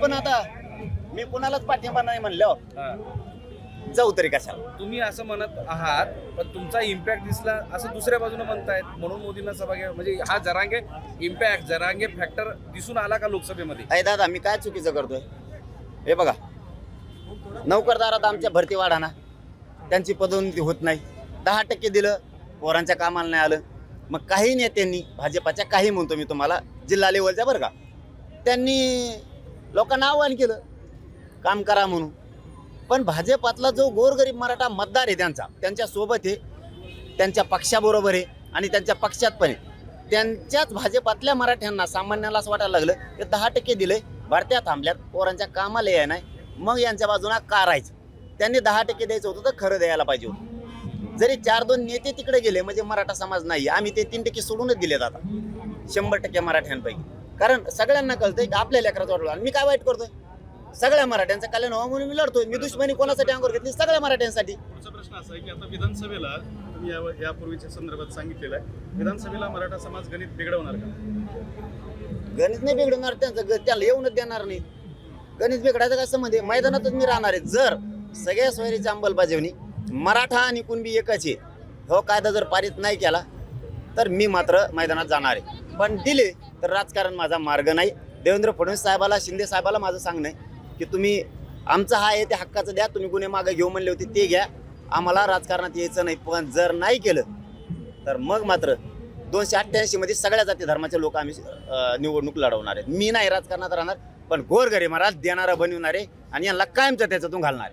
पण आता मी कुणालाच पाठिंबा नाही म्हणल्यावर. जाऊ तरी कशाला. तुम्ही असं म्हणत आहात पण तुमचा इम्पॅक्ट दिसला असं दुसऱ्या बाजूने म्हणतायत. म्हणून मोदींना सभा घ्या म्हणजे हा जरांगे इम्पॅक्ट जरांगे फॅक्टर दिसून आला का लोकसभेमध्ये? अरे दादा मी काय चुकीचं करतोय? हे बघा. नोकरदारात आमच्या भरती वाढाना त्यांची पदोन्नती होत नाही. दहा टक्के दिलं पोरांच्या कामाला नाही आलं. मग काही नेत्यांनी भाजपाच्या काही म्हणतो मी तुम्हाला जिल्हा लेवलच्या बरं का. त्यांनी लोकांना आव्हान केलं काम करा म्हणून. पण भाजपातला जो गोरगरीब मराठा मतदार आहे त्यांचा त्यांच्यासोबत आहे त्यांच्या पक्षाबरोबर आहे आणि त्यांच्या पक्षात पण आहे. त्यांच्याच भाजपातल्या मराठ्यांना सामान्याला असं वाटायला लागलं ते दहा टक्के दिले भरत्या थांबल्यात पोरांच्या कामाला याय नाही मग यांच्या बाजूला का राहायचं? त्यांनी दहा टक्के द्यायचं होतं तर खरं द्यायला पाहिजे होतं. जरी चार दोन नेते तिकडे गेले म्हणजे मराठा समाज नाही आम्ही ते तीन टक्के सोडूनच दिलेत आता. शंभर टक्के मराठ्यांपैकी. कारण सगळ्यांना कळतंय की आपल्या लेकराचं वाटलं आणि मी काय वाईट करतोय? सगळ्या मराठ्यांचं कल्याण व्हावं म्हणून मी लढतोय. मी दुश्मनी कोणासाठी अंगावर घेतली? सगळ्या मराठ्यांसाठी. पुढचा प्रश्न असा आहे की आता विधानसभेला तुम्ही या यापूर्वीच्या संदर्भात सांगितलेलं आहे. विधानसभेला मराठा समाज गणित बिघडवणार का? गणित नाही बिघडवणार त्यांचं ग- त्याला येऊनच देणार नाही. गणित बिघडायचं काय संबंध आहे? मैदानातच मी राहणार आहे. जर सगळ्या सोयरीची अंमलबजावणी मराठा आणि कुणबी एकच आहे हो कायदा जर पारित नाही केला तर मी मात्र मैदानात जाणार आहे. पण दिले तर राजकारण माझा मार्ग नाही. देवेंद्र फडणवीस साहेबाला शिंदे साहेबाला माझं सांगणं आहे की तुम्ही आमचं हा आहे ते हक्काचं द्या तुम्ही गुन्हे मागे घेऊ म्हणले होते ते घ्या. आम्हाला राजकारणात यायचं नाही पण जर नाही केलं तर मग मात्र दोनशे अठ्ठ्याऐंशीमध्ये सगळ्या जाती धर्माचे लोक आम्ही निवडणूक लढवणार आहेत. मी नाही राजकारणात राहणार पण गोरगरीब महाराज देणारा बनवणारे आणि यांना कायमचं त्याच्यातून घालणार